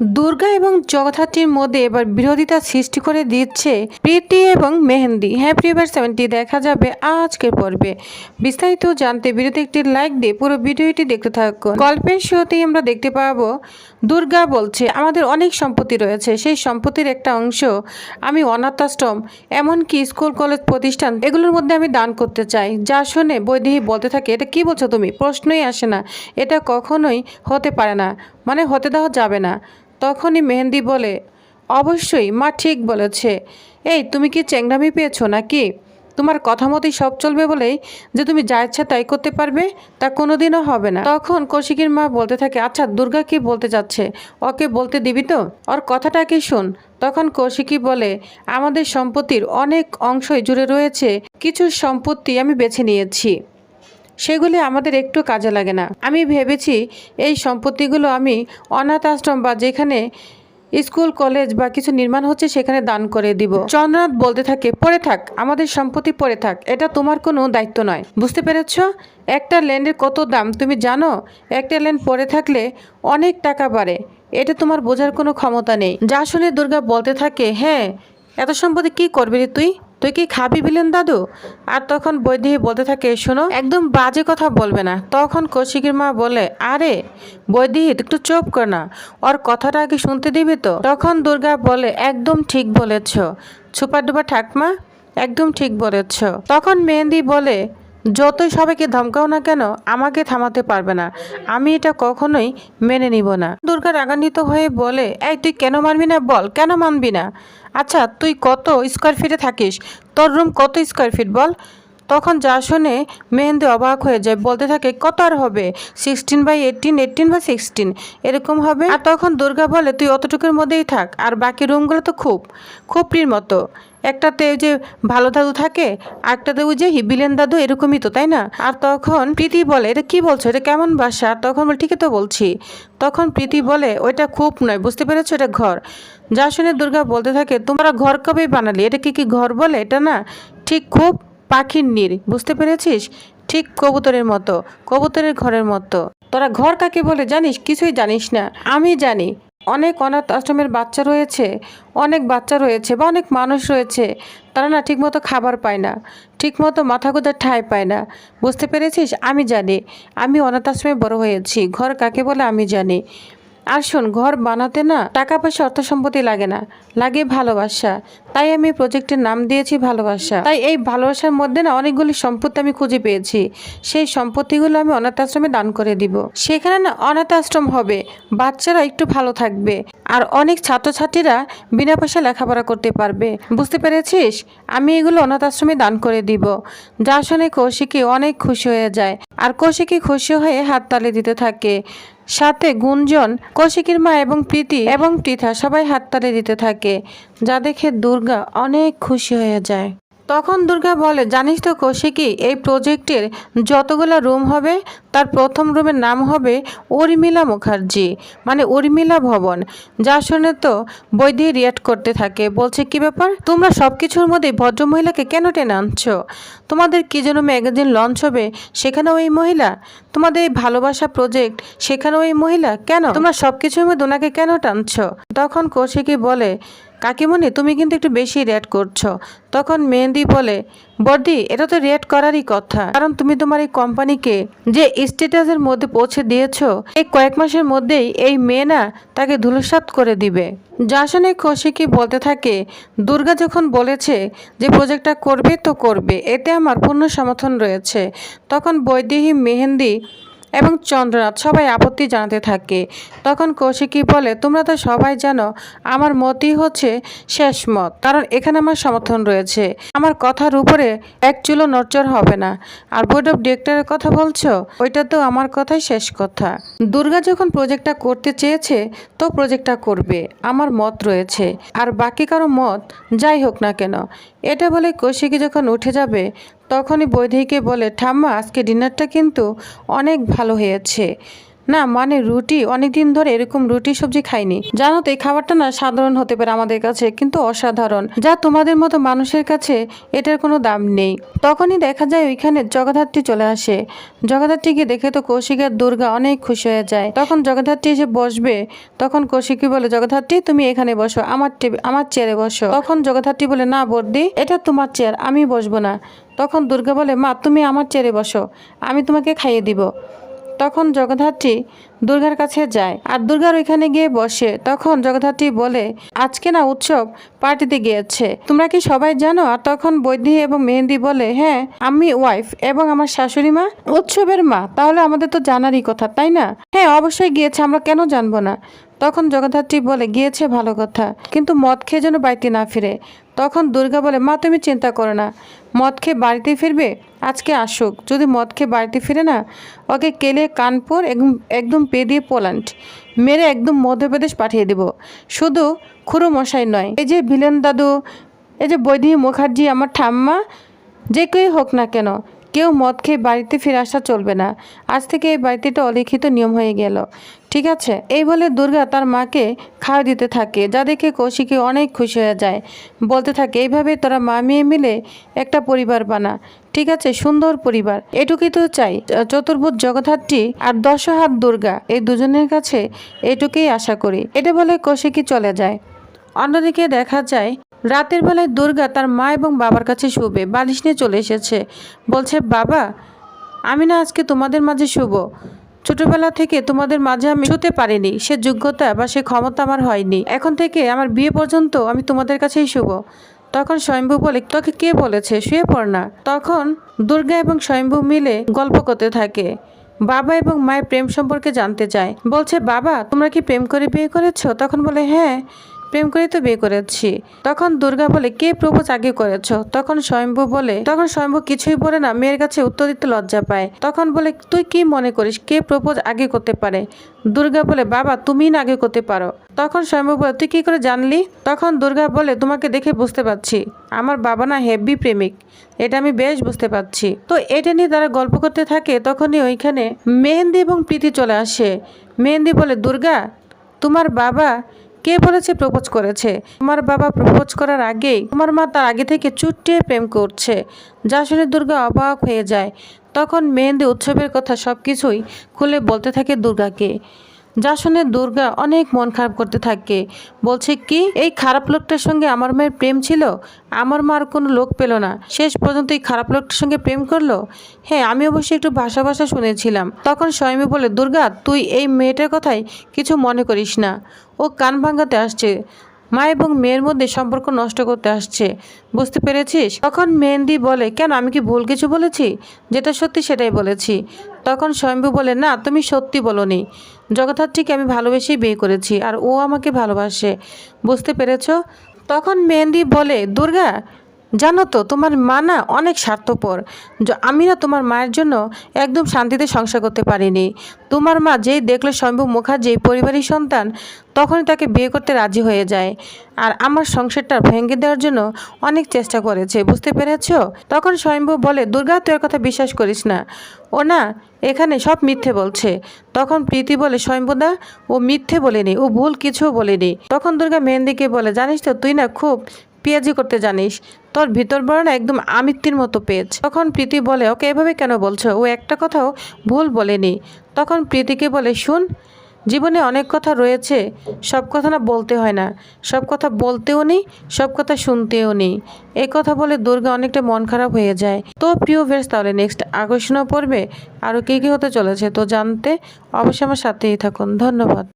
দুর্গা এবং জগদ্ধাত্রীর মধ্যে এবার বিরোধিতা সৃষ্টি করে দিচ্ছে প্রীতি এবং মেহেন্দি। হ্যাঁ প্রিয়বার সেভেন্টি দেখা যাবে আজকের পর্বে। বিস্তারিত জানতে ভিডিওতে একটি লাইক দিয়ে পুরো ভিডিওটি দেখতে থাকুন। গল্পের শুরুতেই আমরা দেখতে পাবো, দুর্গা বলছে, আমাদের অনেক সম্পত্তি রয়েছে। সেই সম্পত্তির একটা অংশ আমি অনাথ আশ্রম এমনকি স্কুল, কলেজ, প্রতিষ্ঠান এগুলোর মধ্যে আমি দান করতে চাই। যা শুনে বৈদেহী বলতে থাকে, এটা কি বলছো তুমি? প্রশ্নই আসে না। এটা কখনোই হতে পারে না। মানে হতে দেওয়া যাবে না। তখনই মেহেন্দি বলে, অবশ্যই, মা ঠিক বলেছে। এই, তুমি কি চেংড়ামি পেয়েছ নাকি? তোমার কথা মতোই সব চলবে বলেই যে তুমি যা ইচ্ছা তাই করতে পারবে, তা কোনোদিনও হবে না। তখন কৌশিকীর মা বলতে থাকে আচ্ছা দুর্গা কি বলতে যাচ্ছে? ওকে বলতে দিবি তো? ওর কথাটা কি শোন? তখন কৌশিকী বলে, আমাদের সম্পত্তির অনেক অংশই জুড়ে রয়েছে, কিছু সম্পত্তি আমি বেছে নিয়েছি। সেগুলি আমাদের একটু কাজে লাগে না। আমি ভেবেছি এই সম্পত্তিগুলো আমি অনাথ আশ্রম বা যেখানে স্কুল, কলেজ বা কিছু নির্মাণ হচ্ছে সেখানে দান করে দিব। চন্দ্রনাথ বলতে থাকে, পড়ে থাক, আমাদের সম্পত্তি পড়ে থাক, এটা তোমার কোনো দায়িত্ব নয়। বুঝতে পেরেছ? একটা ল্যান্ডের কত দাম, তুমি জানো? একটা ল্যান্ড পড়ে থাকলে অনেক টাকা বাড়ে, এটা তোমার বোঝার কোনো ক্ষমতা নেই। যা শুনে দুর্গা বলতে থাকে হ্যাঁ এত সম্পত্তি কি করবি তুই? তুই কি খাবি বিলেন দাদু? আর তখন বৈদেহী বলতে থাকে, শোনো, একদম বাজে কথা বলবে না। তখন কৌশিকের মা বলে, আরে, বৈদেহী, একটু চোপ কর না। ওর কথাটা আগে শুনতে দিবি তো? তখন দুর্গা বলে, একদম ঠিক বলেছ। ছুপা ডুপা ঠাকমা, একদম ঠিক বলেছ। তখন মেহেন্দি বলে যতই সবাইকে ধমকাও না কেন, আমাকে থামাতে পারবে না। আমি এটা কখনোই মেনে নিব না। দুর্গা রাগান্বিত হয়ে বলে, এই, তুই কেন মানবি না? বল, কেন মানবি না? আচ্ছা তুই কত স্কোয়ার ফিটে থাকিস? তোর রুম কত স্কোয়ার ফিট বল? তখন যা শুনে মেহেন্দি অবাক হয়ে যায়, বলতে থাকে, কত আর হবে? সিক্সটিন বাই এইটিন এইটিন বা সিক্সটিন এরকম হবে? আর তখন দুর্গা বলে, তুই অতটুকুর মধ্যেই থাক, আর বাকি রুমগুলো তো খুব খুবটির মতো। একটাতে ওই যে ভালো দাদু থাকে, আরেকটাতে ওই যে হিবিলেন দাদু, এরকমই তো, তাই না? আর তখন প্রীতি বলে, এটা কি বলছো? এটা কেমন বাসা? তখন বলে, ঠিকই তো বলছি। তখন প্রীতি বলে, ওইটা খুব নয়, বুঝতে পেরেছ? এটা ঘর। যা শুনে দুর্গা বলতে থাকে, তোমরা ঘর কবেই বানালি? এটা কি কি ঘর বলে? এটা না, ঠিক খুব পাখির নীর বুঝতে পেরেছিস? ঠিক কবুতরের মতো, কবুতরের ঘরের মতো। তোরা ঘর কাকে বলে জানিস? কিছুই জানিস না। আমি জানি। অনেক অনাথ আশ্রমের বাচ্চা রয়েছে, অনেক বাচ্চা রয়েছে বা অনেক মানুষ রয়েছে। তারা না ঠিকমতো খাবার পায় না, ঠিকমতো মাথা গোজার ঠাঁই পায় না। বুঝতে পেরেছিস? আমি জানি। আমি অনাথ আশ্রমে বড় হয়েছি। ঘর কাকে বলে আমি জানি। আর শোন, ঘর বানাতে না টাকা পয়সা, অর্থ সম্পত্তি লাগে না। লাগে ভালোবাসা। তাই আমি প্রজেক্টের নাম দিয়েছি ভালোবাসা। তাই এই ভালোবাসার মধ্যে না অনেকগুলি সম্পত্তি আমি খুঁজে পেয়েছি। সেই সম্পত্তিগুলো আমি অনাথ আশ্রমে দান করে দিব। সেখানে না অনাথ আশ্রম হবে। বাচ্চারা একটু ভালো থাকবে। আর অনেক ছাত্রছাত্রীরা বিনা পয়সা লেখাপড়া করতে পারবে। বুঝতে পেরেছিস? আমি এগুলো অনাথ আশ্রমে দান করে দিব। যা শুনে কৌশিকী অনেক খুশি হয়ে যায়। আর কৌশিকী খুশি হয়ে হাততালি দিতে থাকে। সাথে গুঞ্জন, কৌশিকের মা এবং প্রীতি এবং পৃথা সবাই হাততালি দিতে থাকে, যা দেখে দুর্গা অনেক খুশি হয়ে যায়। তখন দুর্গা বলে, জানিস তো কৌশিকী, এই প্রজেক্টের যতগুলো রুম হবে, তার প্রথম রুমের নাম হবে উর্মিলা মুখার্জি মানে উর্মিলা ভবন। যা শুনে তো বৈদি রিয়াক্ট করতে থাকে। বলছে, কি ব্যাপার? তোমরা সব কিছুর মধ্যে ভদ্রমহিলাকে কেন টেনে আনছো? তোমাদের কি যেন ম্যাগাজিন লঞ্চ হবে সেখানেও এই মহিলা? তোমাদের এই ভালোবাসা প্রজেক্ট সেখানেও এই মহিলা? কেন? তোমরা সব কিছুর মধ্যে ওনাকে কেন টানছো? তখন কৌশিকী বলে কাকিমণি, তুমি কিন্তু একটু বেশি রেট করছ। তখন মেহেন্দি বলে, বর্দি, এটা তো রেট করারই কথা। কারণ তুমি তোমার এই কোম্পানিকে যে স্ট্যাটাসের মধ্যে পৌঁছে দিয়েছ, এই কয়েক মাসের মধ্যেই এই মেয়ে না তাকে ধুলসাত করে দিবে। যা শুনে কৌশিকী বলতে থাকে, দুর্গা যখন বলেছে যে প্রজেক্টটা করবে তো করবে, এতে আমার পূর্ণ সমর্থন রয়েছে। তখন বৈদেহী মেহেন্দি এবং চন্দ্রনাথ সবাই আপত্তি জানাতে থাকে। তখন কৌশিকী বলে, তোমরা তো সবাই জানো, আমার মতই হচ্ছে শেষ মত, কারণ এখানে আমার সমর্থন রয়েছে। আমার কথার উপরে এক চুলো নড়চড় হবে না। আর বোর্ড অফ ডিরেক্টরের কথা বলছো? ওইটা তো আমার কথাই শেষ কথা। দুর্গা যখন প্রজেক্টটা করতে চেয়েছে, তো প্রজেক্টটা করবে। আমার মত রয়েছে। আর বাকি কারও মত যাই হোক না কেন। এটা বলে কৌশিকী যখন উঠে যাবে তখনই বৈদেহীকে বলে ঠাম্মা আজকে ডিনারটা কিন্তু অনেক ভালো হয়েছে। না মানে রুটি, অনেকদিন ধরে এরকম রুটি সবজি খাইনি। জানো তো, এই খাবারটা না সাধারণ হতে পারে আমাদের কাছে, কিন্তু অসাধারণ। যা তোমাদের মতো মানুষের কাছে এটার কোনো দাম নেই। তখনই দেখা যায় ওইখানে জগদ্ধাত্রী চলে আসে। জগদ্ধাত্রীকে দেখে তো কৌশিক আর দুর্গা অনেক খুশি হয়ে যায়। তখন জগদ্ধাত্রী এসে বসবে। তখন কৌশিকী বলে, জগদ্ধাত্রী, তুমি এখানে বসো, আমার আমার চেয়ারে বসো। তখন জগদ্ধাত্রী বলে, না বর্দি, এটা তোমার চেয়ার, আমি বসবো না। তখন দুর্গা বলে, মা, তুমি আমার চেয়ারে বসো, আমি তোমাকে খাইয়ে দিব। তখন জগদ্ধাত্রী দুর্গার কাছে যায় আর দুর্গার ওইখানে গিয়ে বসে। তখন জগদ্ধাত্রী বলে, আজকে না উৎসব পার্টিতে গিয়েছে। তোমরা কি সবাই জানো? আর তখন বৈদ্যি এবং মেহেন্দি বলে হ্যাঁ আমি ওয়াইফ এবং আমার শাশুড়ি মা উৎসবের মা। তাহলে আমাদের তো জানারই কথা, তাই না? হ্যাঁ অবশ্যই গিয়েছে, আমরা কেন জানব না? তখন জগদ্ধাত্রী বলে, গিয়েছে ভালো কথা। কিন্তু মদ খেয়ে যেন বাড়িতে না ফিরে। তখন দুর্গা বলে, মা, তুমি চিন্তা করো না। মদ খেয়ে বাড়িতে ফিরবে? আজকে আসুক। যদি মদ খেয়ে বাড়িতে ফিরে না, ওকে কেলে কানপুর একদম একদম পে দিয়ে পোল্যান্ড। মেরে একদম মধ্যপ্রদেশ পাঠিয়ে দেব। শুধু খুড়ো মশাই নয়, এই যে ভিলেন দাদু, এই যে বৈদেহী মুখার্জি, আমার ঠাম্মা, যে কেউই হোক না কেন কেউ মদ খেয়ে বাড়িতে ফিরে আসা চলবে না। আজ থেকে এই বাড়িতে একটা অলিখিত নিয়ম হয়ে গেল। ঠিক আছে, এই বলে দুর্গা তার মাকে খাওয়া দিতে থাকে। যা দেখে কৌশিকী অনেক খুশি হয়ে যায়। বলতে থাকে, এইভাবে তোরা মা মেয়ে মিলে একটা পরিবার বানা। ঠিক আছে, সুন্দর পরিবার। এটুকুই তো চাই। চতুর্ভুজ জগদ্ধাত্রী আর দশহাত দুর্গা, এই দুজনের কাছে এটুকুই আশা করি। এটা বলে কৌশিকী চলে যায়। অন্যদিকে দেখা যায় রাতের বেলায় দুর্গা তার মা এবং বাবার কাছে শুবে, বালিশ নিয়ে চলে এসেছে। বলছে, বাবা, আমি না আজকে তোমাদের মাঝে শুব। ছোটবেলা থেকে তোমাদের মাঝে আমি শুতে পারিনি। সে যোগ্যতা বা সে ক্ষমতা আমার হয়নি। এখন থেকে আমার বিয়ে পর্যন্ত আমি তোমাদের কাছেই শুভ তখন স্বয়ম্ভু বলে, তোকে কে বলেছে? শুয়ে পড় না। তখন দুর্গা এবং স্বয়ম্ভু মিলে গল্প করতে থাকে। বাবা এবং মায়ের প্রেম সম্পর্কে জানতে চায়। বলছে, বাবা, তোমরা কি প্রেম করে বিয়ে করেছ? তখন বলে হ্যাঁ। প্রেম করে তো বিয়ে করেছি। তখন দুর্গা বলে, কে প্রপোজ আগে করেছ? তখন স্বয়ম্ভু বলে, তখন স্বয়ম্ভু কিছুই বলে না, মেয়ের কাছে উত্তর দিতে লজ্জা পায়। তখন বলে, তুই কি মনে করিস, কে প্রপোজ আগে করতে পারে? দুর্গা বলে, বাবা, তুমি না আগে করতে পারো। তখন স্বয়ম্ভু বলে, তুই কি করে জানলি? তখন দুর্গা বলে, তোমাকে দেখে বুঝতে পারছি, আমার বাবা না হেভি প্রেমিক, এটা আমি বেশ বুঝতে পারছি। তো এটা নিয়ে তারা গল্প করতে থাকে, তখনই ওইখানে মেহেন্দি এবং প্রীতি চলে আসে। মেহেন্দি বলে, দুর্গা, তোমার বাবা কে বলেছে প্রপোজ করেছে? তোমার বাবা প্রপোজ করার আগেই তোমার মা তার আগে থেকে চুটিয়ে প্রেম করছে। যা শুনে দুর্গা অবাক হয়ে যায়। তখন মেহেন্দি উৎসবের কথা সব কিছুই খুলে বলতে থাকে দুর্গাকে। যা শুনে দুর্গা অনেক মন খারাপ করতে থাকে। বলছে, কি? এই খারাপ লোকটার সঙ্গে আমার মায়ের প্রেম ছিল? আমার মার কোনো লোক পেল না। শেষ পর্যন্ত এই খারাপ লোকটার সঙ্গে প্রেম করল? হ্যাঁ আমি অবশ্যই একটু ভাষা ভাষা শুনেছিলাম। তখন স্বয়মী বলে, দুর্গা, তুই এই মেয়েটার কথাই কিছু মনে করিস না। ও কান ভাঙ্গাতে আসছে। মা এবং মেয়ের মধ্যে সম্পর্ক নষ্ট করতে আসছে। বুঝতে পেরেছিস? তখন মেহেন্দি বলে, কেন? আমি কি ভুল কিছু বলেছি? যেটা সত্যি সেটাই বলেছি। তখন স্বয়ম্ভু বলে, না, তুমি সত্যি বলনি। জগদ্ধাত্রীকে আমি ভালোবেসেই বিয়ে করেছি, আর ও আমাকে ভালোবাসে। বুঝতে পেরেছ? তখন মেহেন্দি বলে, দুর্গা জানো তো, তোমার মা না অনেক স্বার্থপর। আমি না তোমার মায়ের জন্য একদম শান্তিতে সংসার করতে পারিনি। তোমার মা যেই দেখল শম্ভু মুখার্জি পরিবারের সন্তান, তখনই তাকে বিয়ে করতে রাজি হয়ে যায়। আর আমার সংসারটা ভেঙে দেওয়ার জন্য অনেক চেষ্টা করেছে, বুঝতে পেরেছ? তখন স্বয়ম্ভু বলে, দুর্গা, তুই এর কথা বিশ্বাস করিস না। ও না এখানে সব মিথ্যে বলছে। তখন প্রীতি বলে স্বয়ম্ভুদা ও মিথ্যে বলেনি, ও ভুল কিছু বলেনি। তখন দুর্গা মেহেন্দিকে বলে, জানিস তো, তুই না খুব পেঁয়াজি করতে জানিস? তোর ভিতর বড় একদম আমিত্তির মতো পেজ। তখন প্রীতি বলে, ওকে এভাবে কেন বলছো? ও একটা কথাও ভুল বলেনি। তখন প্রীতিকে বলে, শুন, জীবনে অনেক কথা রয়েছে, সব কথা না বলতে হয় না। সব কথা বলতেও নেই, সব কথা শুনতেও নেই। এই কথা বলে দুর্গা অনেকটা মন খারাপ হয়ে যায়। তো প্রিয় ভেস তাহলে নেক্সট আকর্ষণীয় পড়বে আরও কী কী হতে চলেছে তো জানতে অবশ্যই আমার সাথেই থাকুন। ধন্যবাদ।